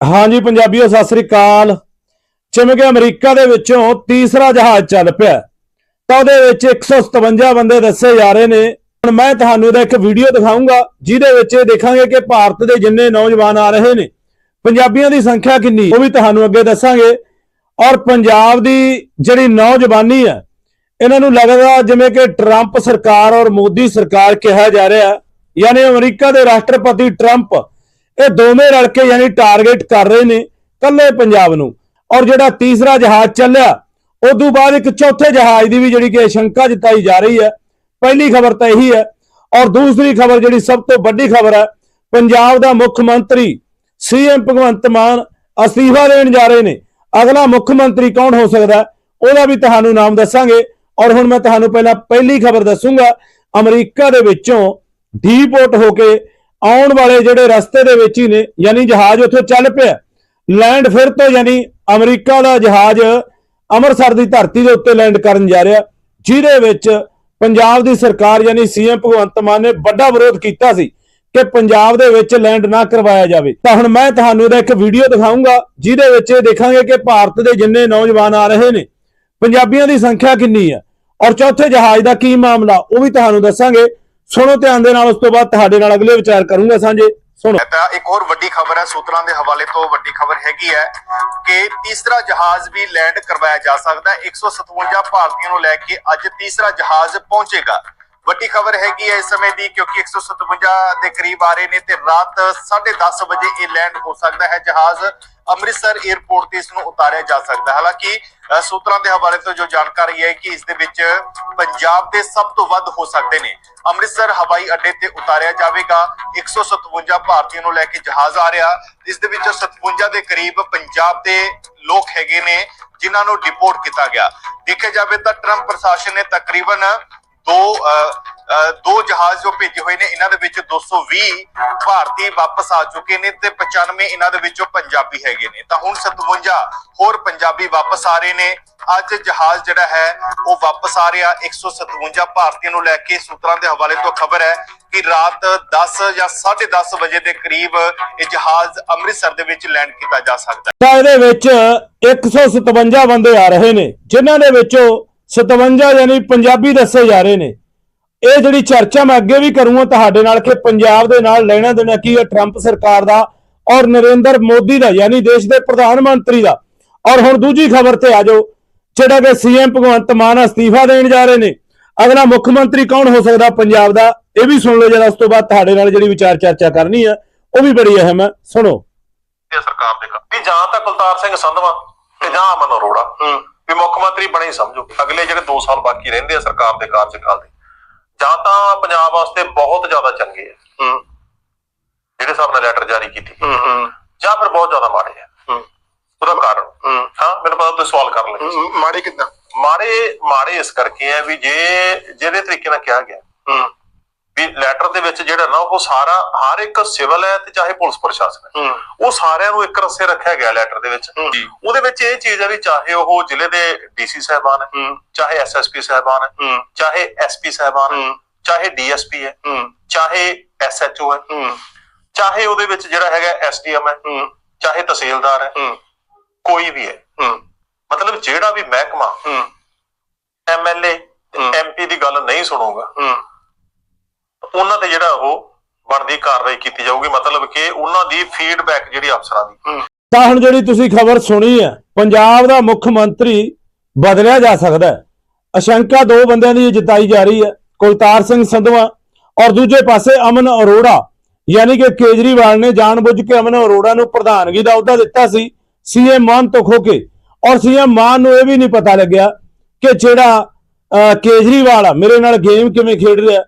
ਹਾਂਜੀ, ਪੰਜਾਬੀਓ, ਸਤਿ ਸ੍ਰੀ ਅਕਾਲ। ਜਿਵੇਂ ਕਿ ਅਮਰੀਕਾ ਦੇ ਵਿੱਚੋਂ ਤੀਸਰਾ ਜਹਾਜ਼ ਚੱਲ ਪਿਆ ਤਾਂ ਉਹਦੇ ਵਿੱਚ 157 ਬੰਦੇ ਦੱਸੇ ਜਾ ਰਹੇ ਨੇ। ਹੁਣ ਮੈਂ ਤੁਹਾਨੂੰ ਇਹਦਾ ਇੱਕ ਵੀਡੀਓ ਦਿਖਾਊਂਗਾ, ਜਿਹਦੇ ਵਿੱਚ ਇਹ ਦੇਖਾਂਗੇ ਕਿ ਭਾਰਤ ਦੇ ਜਿੰਨੇ ਨੌਜਵਾਨ ਆ ਰਹੇ ਨੇ, ਪੰਜਾਬੀਆਂ ਦੀ ਸੰਖਿਆ ਕਿੰਨੀ ਉਹ ਵੀ ਤੁਹਾਨੂੰ ਅੱਗੇ ਦੱਸਾਂਗੇ। ਔਰ ਪੰਜਾਬ ਦੀ ਜਿਹੜੀ ਨੌਜਵਾਨੀ ਹੈ, ਇਹਨਾਂ ਨੂੰ ਲੱਗਦਾ ਜਿਵੇਂ ਕਿ ਟਰੰਪ ਸਰਕਾਰ ਔਰ ਮੋਦੀ ਸਰਕਾਰ ਕਿਹਾ ਜਾ ਰਿਹਾ ਯਾਨੀ ਅਮਰੀਕਾ ਦੇ ਰਾਸ਼ਟਰਪਤੀ ਟਰੰਪ ਇਹ ਦੋਵੇਂ ਰਲ ਕੇ ਯਾਨੀ ਟਾਰਗੇਟ ਕਰ ਰਹੇ ਨੇ ਕੱਲੇ ਪੰਜਾਬ ਨੂੰ। ਔਰ ਜਿਹੜਾ ਤੀਸਰਾ ਜਹਾਜ਼ ਚੱਲਿਆ ਉਦੋਂ ਬਾਅਦ ਇੱਕ ਚੌਥੇ ਜਹਾਜ਼ ਦੀ ਵੀ ਜਿਹੜੀ ਕਿ ਸ਼ੰਕਾ ਜਤਾਈ ਜਾ ਰਹੀ ਹੈ। ਪਹਿਲੀ ਖਬਰ ਤਾਂ ਇਹੀ ਹੈ। ਔਰ ਦੂਸਰੀ ਖਬਰ ਜਿਹੜੀ ਸਭ ਤੋਂ ਵੱਡੀ ਖਬਰ ਹੈ, ਪੰਜਾਬ ਦਾ ਮੁੱਖ ਮੰਤਰੀ ਸੀਐਮ ਭਗਵੰਤ ਮਾਨ ਅਸਤੀਫਾ ਦੇਣ ਜਾ ਰਹੇ ਨੇ। ਅਗਲਾ ਮੁੱਖ ਮੰਤਰੀ ਕੌਣ ਹੋ ਸਕਦਾ ਉਹਦਾ ਵੀ ਤੁਹਾਨੂੰ ਨਾਮ ਦੱਸਾਂਗੇ। ਔਰ ਹੁਣ ਮੈਂ ਤੁਹਾਨੂੰ ਪਹਿਲਾਂ ਪਹਿਲੀ ਖਬਰ ਦੱਸੂਗਾ, ਅਮਰੀਕਾ ਦੇ ਵਿੱਚੋਂ ਡੀਪੋਰਟ ਹੋ ਕੇ ਆਉਣ ਵਾਲੇ ਜਿਹੜੇ ਰਸਤੇ ਦੇ ਵਿੱਚ ਹੀ ਨੇ, ਯਾਨੀ ਜਹਾਜ਼ ਉੱਥੋਂ ਚੱਲ ਪਿਆ। ਲੈਂਡ ਫਿਰ ਤੋਂ ਯਾਨੀ ਅਮਰੀਕਾ ਦਾ ਜਹਾਜ਼ ਅੰਮ੍ਰਿਤਸਰ ਦੀ ਧਰਤੀ ਦੇ ਉੱਤੇ ਲੈਂਡ ਕਰਨ ਜਾ ਰਿਹਾ, ਜਿਹਦੇ ਵਿੱਚ ਪੰਜਾਬ ਦੀ ਸਰਕਾਰ ਯਾਨੀ ਸੀਐਮ ਭਗਵੰਤ ਮਾਨ ਨੇ ਵੱਡਾ ਵਿਰੋਧ ਕੀਤਾ ਸੀ ਕਿ ਪੰਜਾਬ ਦੇ ਵਿੱਚ ਲੈਂਡ ਨਾ ਕਰਵਾਇਆ ਜਾਵੇ। ਤਾਂ ਹੁਣ ਮੈਂ ਤੁਹਾਨੂੰ ਇਹਦਾ ਇੱਕ ਵੀਡੀਓ ਦਿਖਾਊਂਗਾ, ਜਿਹਦੇ ਵਿੱਚ ਇਹ ਦੇਖਾਂਗੇ ਕਿ ਭਾਰਤ ਦੇ ਜਿੰਨੇ ਨੌਜਵਾਨ ਆ ਰਹੇ ਨੇ, ਪੰਜਾਬੀਆਂ ਦੀ ਸੰਖਿਆ ਕਿੰਨੀ ਹੈ ਔਰ ਚੌਥੇ ਜਹਾਜ਼ ਦਾ ਕੀ ਮਾਮਲਾ, ਉਹ ਵੀ ਤੁਹਾਨੂੰ ਦੱਸਾਂਗੇ। ਸੁਣੋ ਧਿਆਨ ਦੇ ਨਾਲ, ਉਸ ਤੋਂ ਬਾਅਦ ਤੁਹਾਡੇ ਨਾਲ ਅਗਲੇ ਵਿਚਾਰ ਕਰੂੰਗਾ ਸਾਂਝੇ। ਸੁਣੋ। ਤਾਂ ਇੱਕ ਹੋਰ ਵੱਡੀ ਖਬਰ ਹੈ, ਸੂਤਰਾਂ ਦੇ ਹਵਾਲੇ ਤੋਂ ਵੱਡੀ ਖਬਰ ਹੈਗੀ ਹੈ ਕਿ ਤੀਸਰਾ ਜਹਾਜ਼ ਵੀ ਲੈਂਡ ਕਰਵਾਇਆ ਜਾ ਸਕਦਾ ਹੈ। 157 ਭਾਰਤੀਆਂ ਨੂੰ ਲੈ ਕੇ ਅੱਜ ਤੀਸਰਾ ਜਹਾਜ਼ ਪਹੁੰਚੇਗਾ। ਵੱਡੀ ਖਬਰ ਹੈਗੀ ਹੈ ਇਸ ਸਮੇਂ ਦੀ, ਕਿਉਂਕਿ 157 ਦੇ ਕਰੀਬ ਆ ਰਹੇ ਨੇ ਤੇ ਰਾਤ 10:30 ਵਜੇ ਇਹ ਲੈਂਡ ਹੋ ਸਕਦਾ ਹੈ। ਜਹਾਜ਼ ਅੰਮ੍ਰਿਤਸਰ 에ਅਰਪੋਰਟ ਤੇ ਇਸ ਨੂੰ ਉਤਾਰਿਆ ਜਾ ਸਕਦਾ ਹੈ। ਹਾਲਾਂਕਿ ਸੂਤਰਾਂ ਦੇ ਹਵਾਲੇ ਤੋਂ ਜੋ ਜਾਣਕਾਰੀ ਹੈ ਕਿ ਇਸ ਦੇ ਵਿੱਚ ਪੰਜਾਬ ਦੇ ਸਭ ਤੋਂ ਵੱਧ ਹੋ ਸਕਦੇ ਨੇ। ਅੰਮ੍ਰਿਤਸਰ ਹਵਾਈ ਅੱਡੇ ਤੇ ਉਤਾਰਿਆ ਜਾਵੇਗਾ। 157 ਭਾਰਤੀਆਂ ਨੂੰ ਲੈ ਕੇ ਜਹਾਜ਼ ਆ ਰਿਹਾ। ਇਸ ਦੇ ਵਿੱਚੋਂ 57 ਦੇ ਕਰੀਬ ਪੰਜਾਬ ਦੇ ਲੋਕ ਹੈਗੇ ਨੇ ਜਿਨ੍ਹਾਂ ਨੂੰ ਡਿਪੋਰਟ ਕੀਤਾ ਗਿਆ। ਦੇਖਿਆ ਜਾਵੇ ਤਾਂ ਟਰੰਪ ਪ੍ਰਸ਼ਾਸਨ ਨੇ ਤਕਰੀਬਨ ਦੋ ਅ, ਦੋ ਜਹਾਜ਼ ਜੋ ਭੇਜੇ ਹੋਏ ਨੇ, ਇਹਨਾਂ ਦੇ ਵਿੱਚ 220 ਭਾਰਤੀ ਵਾਪਸ ਆ ਚੁੱਕੇ ਨੇ ਤੇ 95 ਇਹਨਾਂ ਦੇ ਵਿੱਚੋਂ ਪੰਜਾਬੀ ਹੈਗੇ ਨੇ। ਤਾਂ ਹੁਣ 57 ਹੋਰ ਪੰਜਾਬੀ ਵਾਪਸ ਆ ਰਹੇ ਨੇ। ਅੱਜ ਜਹਾਜ਼ ਜਿਹੜਾ ਹੈ, ਉਹ ਵਾਪਸ ਆ ਰਿਹਾ। 157 ਭਾਰਤੀਆਂ ਨੂੰ ਲੈ ਕੇ ਸੂਤਰਾਂ ਦੇ ਹਵਾਲੇ ਤੋਂ ਖਬਰ ਹੈ ਕਿ ਰਾਤ 10 ਜਾਂ 10:30 ਵਜੇ ਦੇ ਕਰੀਬ ਇਹ ਜਹਾਜ਼ ਅੰਮ੍ਰਿਤਸਰ ਦੇ ਵਿੱਚ ਲੈਂਡ ਕੀਤਾ ਜਾ ਸਕਦਾ ਹੈ। ਤਾਂ ਇਹਦੇ ਵਿੱਚ 157 ਬੰਦੇ ਆ ਰਹੇ ਨੇ, ਜਿਨ੍ਹਾਂ ਦੇ ਵਿੱਚੋਂ 57 ਯਾਨੀ ਪੰਜਾਬੀ ਦੱਸੇ ਜਾ ਰਹੇ ਨੇ। ਇਹ ਜਿਹੜੀ ਚਰਚਾ ਮੈਂ ਅੱਗੇ ਵੀ ਕਰੂੰਗਾ ਤੁਹਾਡੇ ਨਾਲ ਕਿ ਪੰਜਾਬ ਦੇ ਨਾਲ ਲੈਣਾ ਦੇਣਾ ਕੀ ਹੈ ਟਰੰਪ ਸਰਕਾਰ ਦਾ ਔਰ ਨਰਿੰਦਰ ਮੋਦੀ ਦਾ ਯਾਨੀ ਦੇਸ਼ ਦੇ ਪ੍ਰਧਾਨ ਮੰਤਰੀ ਦਾ। ਔਰ ਹੁਣ ਦੂਜੀ ਖਬਰ ਤੇ ਆ ਜਾਓ ਜਿਹੜਾ ਕਿ ਸੀਐਮ ਭਗਵੰਤ ਮਾਨ ਅਸਤੀਫਾ ਦੇਣ ਜਾ ਰਹੇ ਨੇ। ਅਗਲਾ ਮੁੱਖ ਮੰਤਰੀ ਕੌਣ ਹੋ ਸਕਦਾ ਪੰਜਾਬ ਦਾ ਇਹ ਵੀ ਸੁਣ ਲਓ ਜਰਾ ਉਸ ਤੋਂ ਬਾਅਦ ਤੁਹਾਡੇ ਨਾਲ ਜਿਹੜੀ ਵਿਚਾਰ ਚਰਚਾ ਕਰਨੀ ਹੈ ਉਹ ਵੀ ਬੜੀ ਅਹਿਮ ਹੈ। ਸੁਣੋ। ਤੇ ਸਰਕਾਰ ਦੇ ਵੀ ਜਾਂ ਤਾਂ ਕੁਲਤਾਰ ਸਿੰਘ ਸੰਧਵਾ ਤੇ ਜਾਂ ਅਮਨ ਅਰੋੜਾ। ਵੀ ਮੁੱਖ ਮੰਤਰੀ ਬਣੇ ਸਮਝੋ। ਅਗਲੇ ਜਿਹੜੇ 2 ਸਾਲ ਬਾਕੀ ਰਹਿੰਦੇ ਆ ਸਰਕਾਰ ਦੇ ਕਾਰਜਕਾਲ ਦੇ। ਜਾਂ ਤਾਂ ਪੰਜਾਬ ਵਾਸਤੇ ਬਹੁਤ ਜ਼ਿਆਦਾ ਚੰਗੇ ਆ। ਜਿਹੜੇ ਹਿਸਾਬ ਨਾਲ ਲੈਟਰ ਜਾਰੀ ਕੀਤੀ। ਜਾਂ ਫਿਰ ਬਹੁਤ ਜ਼ਿਆਦਾ ਮਾੜੇ ਆ। ਉਹਦਾ ਕਾਰਨ। ਹਾਂ। ਮੈਨੂੰ ਪਤਾ ਤੁਸੀਂ ਸਵਾਲ ਕਰਨ ਲੱਗੇ ਮਾੜੇ ਕਿਦਾਂ? ਮਾੜੇ ਮਾੜੇ ਇਸ ਕਰਕੇ ਆ ਵੀ ਜੇ ਜਿਹੜੇ ਤਰੀਕੇ ਨਾਲ ਕਿਹਾ ਗਿਆ। ਵੀ ਲੈਟਰ ਦੇ ਵਿੱਚ ਜਿਹੜਾ ਨਾ ਉਹ ਸਾਰਾ ਹਰ ਇੱਕ ਸਿਵਲ ਹੈ ਤੇ ਚਾਹੇ ਪੁਲਿਸ ਪ੍ਰਸ਼ਾਸਨ ਹੈ। ਉਹ ਸਾਰਿਆਂ ਨੂੰ ਇੱਕ ਰਸੇ ਰੱਖਿਆ ਗਿਆ ਲੈਟਰ ਦੇ ਵਿੱਚ। ਉਹਦੇ ਵਿੱਚ ਇਹ ਚੀਜ਼ ਹੈ ਵੀ ਚਾਹੇ ਉਹ ਜ਼ਿਲ੍ਹੇ ਦੇ ਡੀਸੀ ਸਾਹਿਬਾਨ ਹੈ ਚਾਹੇ ਐਸਐਸਪੀ ਸਾਹਿਬਾਨ ਹੈ ਚਾਹੇ ਐਸਪੀ ਸਾਹਿਬਾਨ ਹੈ ਚਾਹੇ ਡੀਐਸਪੀ ਹੈ ਚਾਹੇ ਐਸਐਚਓ ਹੈ ਚਾਹੇ ਉਹਦੇ ਵਿੱਚ ਜਿਹੜਾ ਹੈਗਾ ਐਸਡੀਐਮ ਹੈ ਚਾਹੇ ਤਹਿਸੀਲਦਾਰ ਹੈ ਕੋਈ ਵੀ ਹੈ। ਮਤਲਬ ਜਿਹੜਾ ਵੀ ਮਹਿਕਮਾ ਐਮਐਲਏ ਐਮਪੀ ਦੀ ਗੱਲ ਨਹੀਂ ਸੁਣੂਗਾ। ਉਹਨਾਂ ਤੇ ਜਿਹੜਾ ਉਹ ਬਣਦੀ ਕਾਰਵਾਈ ਕੀਤੀ ਜਾਊਗੀ ਮਤਲਬ ਕਿ ਉਹਨਾਂ ਦੀ ਫੀਡਬੈਕ ਜਿਹੜੀ ਅਫਸਰਾਂ ਦੀ। ਤਾਂ ਹੁਣ ਜਿਹੜੀ ਤੁਸੀਂ ਖਬਰ ਸੁਣੀ ਹੈ ਪੰਜਾਬ ਦਾ ਮੁੱਖ ਮੰਤਰੀ ਬਦਲਿਆ ਜਾ ਸਕਦਾ ਹੈ। ਅਸ਼ੰਕਾ ਦੋ ਬੰਦਿਆਂ ਦੀ ਜਿਤਾਈ ਜਾ ਰਹੀ ਹੈ ਕੁਲਤਾਰ ਸਿੰਘ ਸੰਧਵਾ ਔਰ ਦੂਜੇ ਪਾਸੇ ਅਮਨ ਅਰੋੜਾ। ਯਾਨੀ ਕਿ ਕੇਜਰੀਵਾਲ ਨੇ ਜਾਣਬੁੱਝ ਕੇ ਅਮਨ ਅਰੋੜਾ ਨੂੰ ਪ੍ਰਧਾਨਗੀ ਦਾ ਅਹੁਦਾ ਦਿੱਤਾ ਸੀ ਸੀਐਮ ਮਾਨ ਤੋਂ ਖੋ ਕੇ। ਔਰ ਸੀਐਮ ਮਾਨ ਨੂੰ ਇਹ ਵੀ ਨਹੀਂ ਪਤਾ ਲੱਗਿਆ ਕਿ ਜਿਹੜਾ ਅਹ, ਕੇਜਰੀਵਾਲ ਆ ਮੇਰੇ ਨਾਲ ਗੇਮ ਕਿਵੇਂ ਖੇਡ ਰਿਹਾ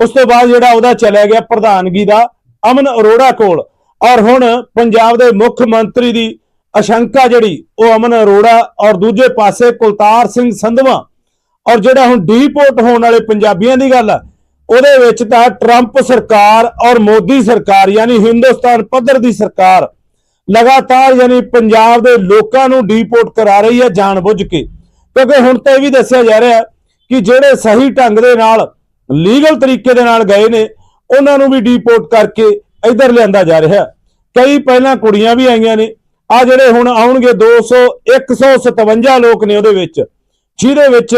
ਉਸ ਤੋਂ ਬਾਅਦ ਜਿਹੜਾ ਉਹਦਾ ਚਲਿਆ ਗਿਆ ਪ੍ਰਧਾਨਗੀ ਦਾ ਅਮਨ ਅਰੋੜਾ ਕੋਲ। ਔਰ ਹੁਣ ਪੰਜਾਬ ਦੇ ਮੁੱਖ ਮੰਤਰੀ ਦੀ ਅਸ਼ੰਕਾ ਜਿਹੜੀ, ਉਹ ਅਮਨ ਅਰੋੜਾ ਔਰ ਦੂਜੇ ਪਾਸੇ ਕੁਲਤਾਰ ਸਿੰਘ ਸੰਧਵਾ। ਔਰ ਜਿਹੜਾ ਹੁਣ ਡੀਪੋਰਟ ਹੋਣ ਵਾਲੇ ਪੰਜਾਬੀਆਂ ਦੀ ਗੱਲ ਆ, ਉਹਦੇ ਵਿੱਚ ਤਾਂ ਟਰੰਪ ਸਰਕਾਰ ਔਰ ਮੋਦੀ ਸਰਕਾਰ, ਯਾਨੀ ਹਿੰਦੁਸਤਾਨ ਪੱਧਰ ਦੀ ਸਰਕਾਰ, ਲਗਾਤਾਰ ਯਾਨੀ ਪੰਜਾਬ ਦੇ ਲੋਕਾਂ ਨੂੰ ਡੀਪੋਰਟ ਕਰਾ ਰਹੀ ਹੈ ਜਾਣਬੁੱਝ ਕੇ। ਕਿਉਂਕਿ ਹੁਣ ਤਾਂ ਇਹ ਵੀ ਦੱਸਿਆ ਜਾ ਰਿਹਾ ਕਿ ਜਿਹੜੇ ਸਹੀ ਢੰਗ ਦੇ ਨਾਲ ਲੀਗਲ ਤਰੀਕੇ ਦੇ ਨਾਲ ਗਏ ਨੇ, ਉਹਨਾਂ ਨੂੰ ਵੀ ਡੀਪੋਰਟ ਕਰਕੇ ਇੱਧਰ ਲਿਆਂਦਾ ਜਾ ਰਿਹਾ। ਕਈ ਪਹਿਲਾਂ ਕੁੜੀਆਂ ਵੀ ਆਈਆਂ ਨੇ, ਆ ਜਿਹੜੇ ਹੁਣ ਆਉਣਗੇ 200 157 ਲੋਕ ਨੇ ਉਹਦੇ ਵਿੱਚ, ਜਿਹਦੇ ਵਿੱਚ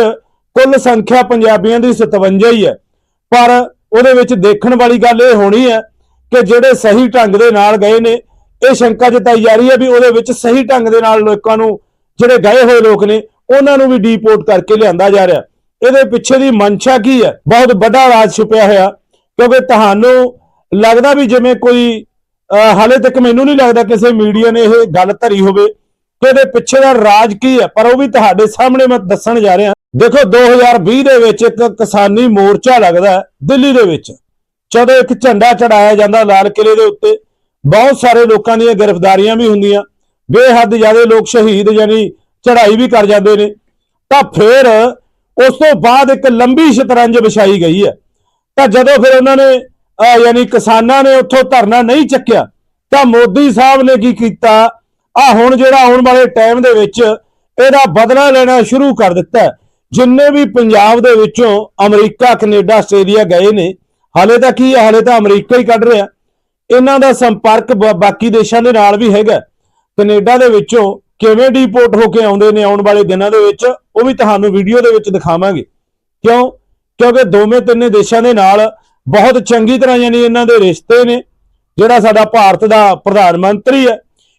ਕੁੱਲ ਸੰਖਿਆ ਪੰਜਾਬੀਆਂ ਦੀ 57 ਹੀ ਹੈ। ਪਰ ਉਹਦੇ ਵਿੱਚ ਦੇਖਣ ਵਾਲੀ ਗੱਲ ਇਹ ਹੋਣੀ ਹੈ ਕਿ ਜਿਹੜੇ ਸਹੀ ਢੰਗ ਦੇ ਨਾਲ ਗਏ ਨੇ, ਇਹ ਸ਼ੰਕਾ ਜਤਾਈ ਜਾ ਰਹੀ ਹੈ ਵੀ ਉਹਦੇ ਵਿੱਚ ਸਹੀ ਢੰਗ ਦੇ ਨਾਲ ਲੋਕਾਂ ਨੂੰ ਜਿਹੜੇ ਗਏ ਹੋਏ ਲੋਕ ਨੇ, ਉਹਨਾਂ ਨੂੰ ਵੀ ਡੀਪੋਰਟ ਕਰਕੇ ਲਿਆਂਦਾ ਜਾ ਰਿਹਾ। ਇਹਦੇ ਪਿੱਛੇ ਦੀ ਮਨਸ਼ਾ ਕੀ ਹੈ? ਬਹੁਤ ਵੱਡਾ ਰਾਜ ਛੁਪਿਆ ਹੋਇਆ। ਕਿਉਂਕਿ ਤੁਹਾਨੂੰ ਲੱਗਦਾ ਵੀ ਜਿਵੇਂ ਕੋਈ ਹਾਲੇ ਤੱਕ ਮੈਨੂੰ ਨਹੀਂ ਲੱਗਦਾ ਕਿਸੇ ਮੀਡੀਆ ਨੇ ਇਹ ਗੱਲ ਧਰੀ ਹੋਵੇ ਕਿ ਇਹਦੇ ਪਿੱਛੇ ਦਾ ਰਾਜ ਕੀ ਹੈ। ਪਰ ਉਹ ਵੀ ਤੁਹਾਡੇ ਸਾਹਮਣੇ ਮੈਂ ਦੱਸਣ ਜਾ ਰਿਹਾ। ਦੇਖੋ 2020 ਦੇ ਵਿੱਚ ਇੱਕ ਕਿਸਾਨੀ ਮੋਰਚਾ ਲੱਗਦਾ ਦਿੱਲੀ ਦੇ ਵਿੱਚ। ਜਦੋਂ ਇੱਕ ਝੰਡਾ ਚੜਾਇਆ ਜਾਂਦਾ ਲਾਲ ਕਿਲੇ ਦੇ ਉੱਤੇ, ਬਹੁਤ ਸਾਰੇ ਲੋਕਾਂ ਦੀਆਂ ਗ੍ਰਿਫਤਾਰੀਆਂ ਵੀ ਹੁੰਦੀਆਂ। ਬੇਹੱਦ ਜ਼ਿਆਦਾ ਲੋਕ ਸ਼ਹੀਦ ਯਾਨੀ ਚੜਾਈ ਵੀ ਕਰ ਜਾਂਦੇ ਨੇ। ਤਾਂ ਫਿਰ ਉਸ ਤੋਂ ਬਾਅਦ ਇੱਕ ਲੰਬੀ ਸ਼ਤਰੰਜ ਵਿਛਾਈ ਗਈ ਹੈ। ਤਾਂ ਜਦੋਂ ਫਿਰ ਉਹਨਾਂ ਨੇ ਯਾਨੀ ਕਿਸਾਨਾਂ ਨੇ ਉੱਥੋਂ ਧਰਨਾ ਨਹੀਂ ਚੱਕਿਆ, ਤਾਂ ਮੋਦੀ ਸਾਹਿਬ ਨੇ ਕੀ ਕੀਤਾ? ਆ ਹੁਣ ਜਿਹੜਾ ਆਉਣ ਵਾਲੇ ਟਾਈਮ ਦੇ ਵਿੱਚ ਇਹਦਾ ਬਦਲਾ ਲੈਣਾ ਸ਼ੁਰੂ ਕਰ ਦਿੱਤਾ। ਜਿੰਨੇ ਵੀ ਪੰਜਾਬ ਦੇ ਵਿੱਚੋਂ ਅਮਰੀਕਾ, ਕੈਨੇਡਾ, ਆਸਟ੍ਰੇਲੀਆ ਗਏ ਨੇ, ਹਾਲੇ ਤਾਂ ਕੀ ਹੈ ਹਾਲੇ ਤਾਂ ਅਮਰੀਕਾ ਹੀ ਕੱਢ ਰਿਹਾ। ਇਹਨਾਂ ਦਾ ਸੰਪਰਕ ਬ- ਬਾਕੀ ਦੇਸ਼ਾਂ ਦੇ ਨਾਲ ਵੀ ਹੈਗਾ। ਕੈਨੇਡਾ ਦੇ ਵਿੱਚੋਂ ਕਿਵੇਂ ਡੀਪੋਰਟ ਹੋ ਕੇ ਆਉਂਦੇ ਨੇ ਆਉਣ ਵਾਲੇ ਦਿਨਾਂ ਦੇ ਵਿੱਚ, ਉਹ ਵੀ ਤੁਹਾਨੂੰ ਵੀਡੀਓ ਦੇ ਵਿੱਚ ਦਿਖਾਵਾਂਗੇ। ਕਿਉਂ? ਕਿਉਂਕਿ ਦੋਵੇਂ ਤਿੰਨੇ ਦੇਸ਼ਾਂ ਦੇ ਨਾਲ ਬਹੁਤ ਚੰਗੀ ਤਰ੍ਹਾਂ ਯਾਨੀ ਇਹਨਾਂ ਦੇ ਰਿਸ਼ਤੇ ਨੇ, ਜਿਹੜਾ ਸਾਡਾ ਭਾਰਤ ਦਾ ਪ੍ਰਧਾਨ ਮੰਤਰੀ ਹੈ,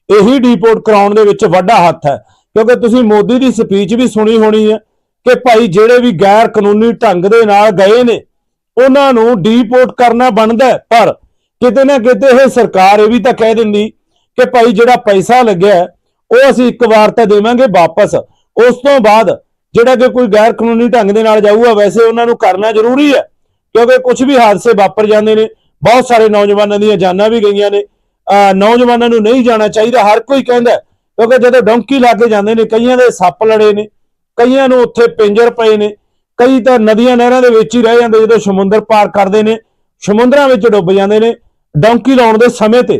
ਇਹੀ ਡੀਪੋਰਟ ਕਰਾਉਣ ਦੇ ਵਿੱਚ ਵੱਡਾ ਹੱਥ ਹੈ। ਕਿਉਂਕਿ ਤੁਸੀਂ ਮੋਦੀ ਦੀ ਸਪੀਚ ਵੀ ਸੁਣੀ ਹੋਣੀ ਹੈ ਕਿ ਭਾਈ ਜਿਹੜੇ ਵੀ ਗੈਰ ਕਾਨੂੰਨੀ ਢੰਗ ਦੇ ਨਾਲ ਗਏ ਨੇ, ਉਹਨਾਂ ਨੂੰ ਡੀਪੋਰਟ ਕਰਨਾ ਬਣਦਾ ਪਰ ਕਿਤੇ ਨਾ ਕਿਤੇ ਇਹ ਸਰਕਾਰ ਇਹ ਵੀ ਤਾਂ ਕਹਿ ਦਿੰਦੀ ਕਿ ਭਾਈ ਜਿਹੜਾ ਪੈਸਾ ਲੱਗਿਆ ਉਹ ਅਸੀਂ ਇੱਕ ਵਾਰ ਤਾਂ ਦੇਵਾਂਗੇ ਵਾਪਸ। ਉਸ ਤੋਂ ਬਾਅਦ ਜਿਹੜਾ ਕਿ ਕੋਈ ਗੈਰ ਕਾਨੂੰਨੀ ਢੰਗ ਦੇ ਨਾਲ ਜਾਊਗਾ, ਵੈਸੇ ਉਹਨਾਂ ਨੂੰ ਕਰਨਾ ਜ਼ਰੂਰੀ ਹੈ, ਕਿਉਂਕਿ ਕੁਝ ਵੀ ਹਾਦਸੇ ਵਾਪਰ ਜਾਂਦੇ ਨੇ। ਬਹੁਤ ਸਾਰੇ ਨੌਜਵਾਨਾਂ ਦੀਆਂ ਜਾਨਾਂ ਵੀ ਗਈਆਂ ਨੇ। ਅਹ ਨੌਜਵਾਨਾਂ ਨੂੰ ਨਹੀਂ ਜਾਣਾ ਚਾਹੀਦਾ, ਹਰ ਕੋਈ ਕਹਿੰਦਾ ਕਿਉਂਕਿ ਜਦੋਂ ਡੌਂਕੀ ਲਾ ਕੇ ਜਾਂਦੇ ਨੇ, ਕਈਆਂ ਦੇ ਸੱਪ ਲੜੇ ਨੇ, ਕਈਆਂ ਨੂੰ ਉੱਥੇ ਪਿੰਜਰ ਪਏ ਨੇ, ਕਈ ਤਾਂ ਨਦੀਆਂ ਨਹਿਰਾਂ ਦੇ ਵਿੱਚ ਹੀ ਰਹਿ ਜਾਂਦੇ, ਜਦੋਂ ਸਮੁੰਦਰ ਪਾਰ ਕਰਦੇ ਨੇ, ਸਮੁੰਦਰਾਂ ਵਿੱਚ ਡੁੱਬ ਜਾਂਦੇ ਨੇ, ਡੌਂਕੀ ਲਾਉਣ ਦੇ ਸਮੇਂ ਤੇ।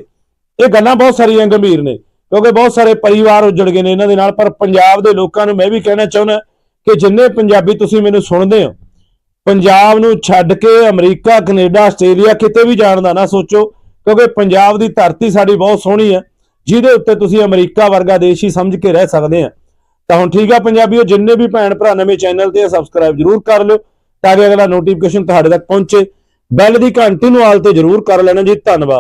ਇਹ ਗੱਲਾਂ ਬਹੁਤ ਸਾਰੀਆਂ ਗੰਭੀਰ ਨੇ। ਕਿਉਂਕਿ ਬਹੁਤ ਸਾਰੇ ਪਰਿਵਾਰ ਉੱਜੜ ਗਏ ਨੇ ਇਹਨਾਂ ਦੇ ਨਾਲ, ਪਰ ਪੰਜਾਬ ਦੇ ਲੋਕਾਂ ਨੂੰ ਮੈਂ ਵੀ ਕਹਿਣਾ ਚਾਹੁੰਦਾ ਕਿ ਜਿੰਨੇ ਪੰਜਾਬੀ ਤੁਸੀਂ ਮੈਨੂੰ ਸੁਣਦੇ ਹੋ, ਪੰਜਾਬ ਨੂੰ ਛੱਡ ਕੇ ਅਮਰੀਕਾ, ਕੈਨੇਡਾ, ਆਸਟ੍ਰੇਲੀਆ ਕਿਤੇ ਵੀ ਜਾਣ ਦਾ ਨਾ ਸੋਚੋ, ਕਿਉਂਕਿ ਪੰਜਾਬ ਦੀ ਧਰਤੀ ਸਾਡੀ ਬਹੁਤ ਸੋਹਣੀ ਹੈ, ਜਿਹਦੇ ਉੱਤੇ ਤੁਸੀਂ ਅਮਰੀਕਾ ਵਰਗਾ ਦੇਸ਼ ਹੀ ਸਮਝ ਕੇ ਰਹਿ ਸਕਦੇ ਆ। ਤਾਂ ਹੁਣ ਠੀਕ ਆ ਪੰਜਾਬੀਓ, ਜਿੰਨੇ ਵੀ ਭੈਣ ਭਰਾ ਨਵੇਂ ਚੈਨਲ ਤੇ ਸਬਸਕ੍ਰਾਈਬ ਜਰੂਰ ਕਰ ਲਿਓ, ਤਾਂ ਕਿ ਅਗਲਾ ਨੋਟੀਫਿਕੇਸ਼ਨ ਤੁਹਾਡੇ ਤੱਕ ਪਹੁੰਚੇ। ਬੈਲ ਦੀ ਘੰਟੀ ਨੂੰ ਆਲ ਤੇ ਜਰੂਰ ਕਰ ਲੈਣਾ ਜੀ, ਧੰਨਵਾਦ।